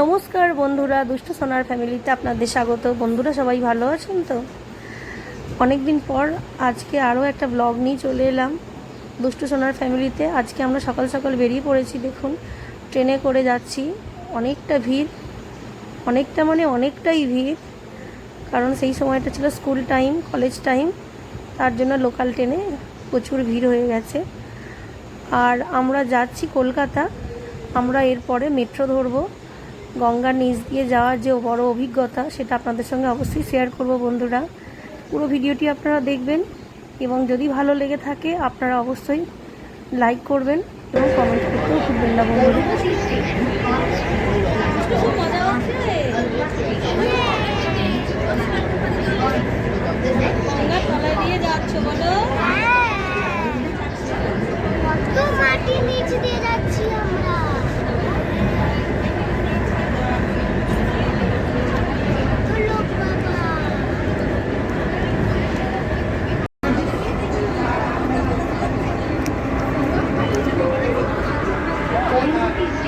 নমস্কার বন্ধুরা, দুষ্ট সোনার ফ্যামিলিতে আপনাদের স্বাগত। বন্ধুরা সবাই ভালো আছেন তো? অনেক দিন পর আজকে আরও একটা ব্লগ নিয়ে চলে এলাম দুষ্ট সোনার ফ্যামিলিতে। আজকে আমরা সকাল সকাল বেরিয়ে পড়েছি, দেখুন, ট্রেনে করে যাচ্ছি। অনেকটা ভিড়, অনেকটা মানে অনেকটাই ভিড়, কারণ সেই সময়টা ছিল স্কুল টাইম, কলেজ টাইম। তার জন্য লোকাল ট্রেনে প্রচুর ভিড় হয়ে গেছে। আর আমরা যাচ্ছি কলকাতা, আমরা এরপরে মেট্রো ধরবো। গঙ্গার নিচ দিয়ে যাওয়ার যে বড় অভিজ্ঞতা সেটা আপনাদের সঙ্গে অবশ্যই শেয়ার করব বন্ধুরা। পুরো ভিডিওটি আপনারা দেখবেন এবং যদি ভালো লেগে থাকে আপনারা অবশ্যই লাইক করবেন এবং কমেন্ট করতেও খুব না বন্ধুরা। দিয়ে যাচ্ছ বলো। হ্যাঁ। মাটি নিচে দিয়ে